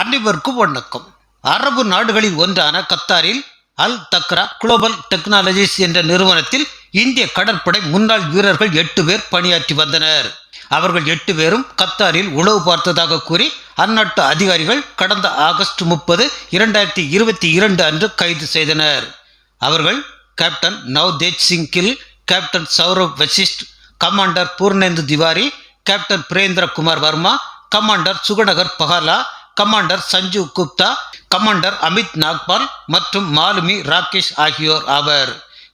அனைவருக்கும் வணக்கம். அரபு நாடுகளில் ஒன்றான கத்தாரில் அல் தக்ரா குளோபல் டெக்னாலஜிஸ் என்ற நிறுவனத்தில் இந்திய கடற்படை முன்னாள் வீரர்கள் எட்டு பேர் பணியாற்றி வந்தனர். அவர்கள் எட்டு பேரும் கத்தாரில் உளவு பார்த்ததாக கூறி அந்நாட்டு அதிகாரிகள் கடந்த ஆகஸ்ட் முப்பது இரண்டாயிரத்தி இருபத்தி இரண்டு அன்று கைது செய்தனர். அவர்கள் captain Navtej Singh Gill captain Saurav Vashisht commander Purnendu Tiwari captain Birendra Kumar Varma commander Sugnakar Bahala commander Sanju Gupta commander Amit Nagpal மற்றும் மாலுமி ராகேஷ் ஆகியோர் ஆவர்.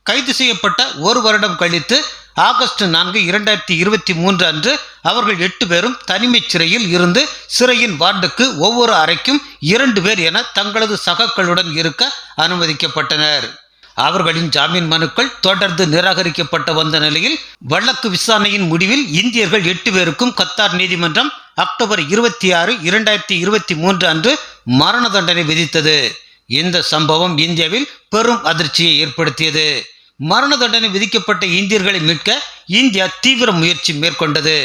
கைது செய்யப்பட்ட ஒரு வருடம் கழித்து ஆகஸ்ட் நான்கு இரண்டாயிரத்தி இருபத்தி மூன்று அன்று அவர்கள் எட்டு பேரும் தனிமை சிறையில் இருந்து சிறையின் வார்டுக்கு ஒவ்வொரு அறைக்கும் இரண்டு பேர் என தங்களது சகாக்களுடன் இருக்க அனுமதிக்கப்பட்டனர். அவர்களின் ஜாமீன் மனுக்கள் தொடர்ந்து நிராகரிக்கப்பட்டு வந்த நிலையில் வழக்கு விசாரணையின் முடிவில் இந்தியர்கள் எட்டு பேருக்கும் கத்தார் நீதிமன்றம் அக்டோபர் இருபத்தி ஆறு இரண்டாயிரத்தி இருபத்தி மூன்று அன்று மரண தண்டனை விதித்தது. இந்த சம்பவம் இந்தியாவில் பெரும் அதிர்ச்சியை ஏற்படுத்தியது. மரண தண்டனை விதிக்கப்பட்ட இந்தியர்களை மீட்க இந்தியா தீவிர முயற்சி மேற்கொண்டது.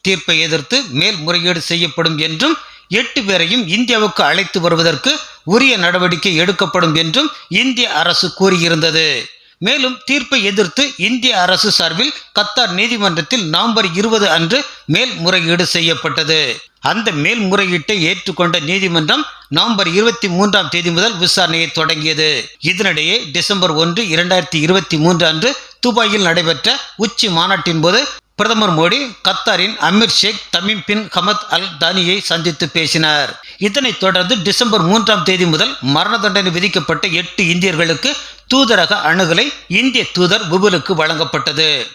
தீர்ப்பை எதிர்த்து மேல்முறையீடு செய்யப்படும் என்றும் எட்டு பேரையும் இந்தியாவுக்கு அழைத்து வருவதற்கு உரிய நடவடிக்கை எடுக்கப்படும் என்றும் இந்திய அரசு கூறியிருந்தது. மேலும் தீர்ப்பை எதிர்த்து இந்திய அரசு சார்பில் கத்தார் நீதிமன்றத்தில் நவம்பர் இருபது அன்று மேல்முறையீடு செய்யப்பட்டது. அந்த மேல்முறையீட்டை ஏற்றுக்கொண்ட நீதிமன்றம் நவம்பர் இருபத்தி மூன்றாம் தேதி முதல் விசாரணையை தொடங்கியது. இதனிடையே டிசம்பர் ஒன்று இரண்டாயிரத்தி இருபத்தி மூன்று அன்று துபாயில் நடைபெற்ற உச்சி மாநாட்டின் போது பிரதமர் மோடி கத்தாரின் Amir Sheikh Tamim bin Hamad Al தானியை சந்தித்து பேசினார். இதனைத் தொடர்ந்து டிசம்பர் மூன்றாம் தேதி முதல் மரண தண்டனை விதிக்கப்பட்ட எட்டு இந்தியர்களுக்கு தூதரக அணுகலை இந்திய தூதர் புபுலுக்கு வழங்கப்பட்டது.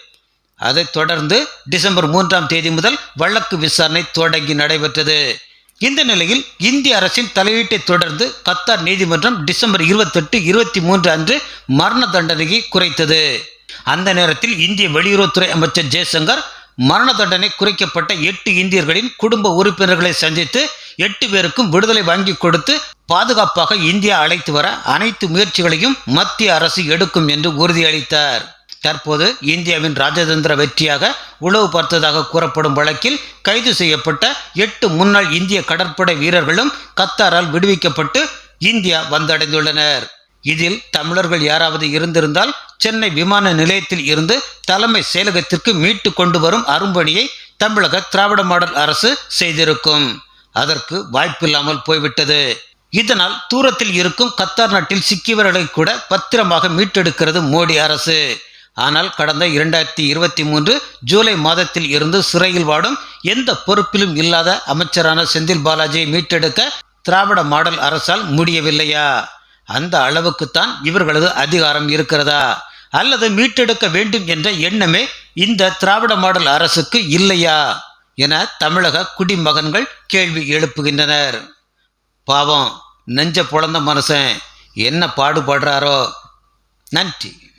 அதைத் தொடர்ந்து டிசம்பர் மூன்றாம் தேதி முதல் வழக்கு விசாரணை தொடங்கி நடைபெற்றது. இந்த நிலையில் இந்திய அரசின் தலையீட்டை தொடர்ந்து கத்தார் நீதிமன்றம் டிசம்பர் இருபத்தெட்டு இருபத்தி மூன்று அன்று மரண தண்டனையை குறைத்தது. அந்த நேரத்தில் இந்திய வெளியுறவுத்துறை அமைச்சர் ஜெய்சங்கர் மரண தண்டனை குறைக்கப்பட்ட எட்டு இந்தியர்களின் குடும்ப உறுப்பினர்களை சந்தித்து எட்டு பேருக்கும் விடுதலை வாங்கி கொடுத்து பாதுகாப்பாக இந்தியா அழைத்து வர அனைத்து முயற்சிகளையும் மத்திய அரசு எடுக்கும் என்று உறுதியளித்தார். தற்போது இந்தியாவின் ராஜதந்திர வெற்றியாக உளவு பார்த்ததாக கூறப்படும் வழக்கில் கைது செய்யப்பட்ட எட்டு முன்னாள் இந்திய கடற்படை வீரர்களும் கத்தாரால் விடுவிக்கப்பட்டு இந்தியா வந்தடைந்துள்ளனர். இதில் தமிழர்கள் யாராவது இருந்திருந்தால் சென்னை விமான நிலையத்தில் இருந்து தலைமை செயலகத்திற்கு மீட்டு கொண்டு வரும் அரும்பணியை தமிழக திராவிட மாடல் அரசு செய்திருக்கும். அதற்கு வாய்ப்பில்லாமல் போய்விட்டது. இதனால் தூரத்தில் இருக்கும் கத்தார் நாட்டில் சிக்கியவர்களை கூட பத்திரமாக மீட்டெடுக்கிறது மோடி அரசு. ஆனால் கடந்த இரண்டாயிரத்தி இருபத்தி மூன்று ஜூலை மாதத்தில் இருந்து சிறையில் வாடும் எந்த பொறுப்பிலும் இல்லாத அமைச்சரான செந்தில் பாலாஜியை மீட்டெடுக்க திராவிட மாடல் அரசால் முடியவில்லையா? அந்த அளவுக்குத்தான் இவர்களது அதிகாரம் இருக்கிறதா? அல்லது மீட்டெடுக்க வேண்டும் என்ற எண்ணமே இந்த திராவிட மாடல் அரசுக்கு இல்லையா? என தமிழக குடிமகன்கள் கேள்வி எழுப்புகின்றனர். பாவம் நெஞ்ச புலந்த மனுஷன் என்ன பாடுபடுறாரோ? நன்றி.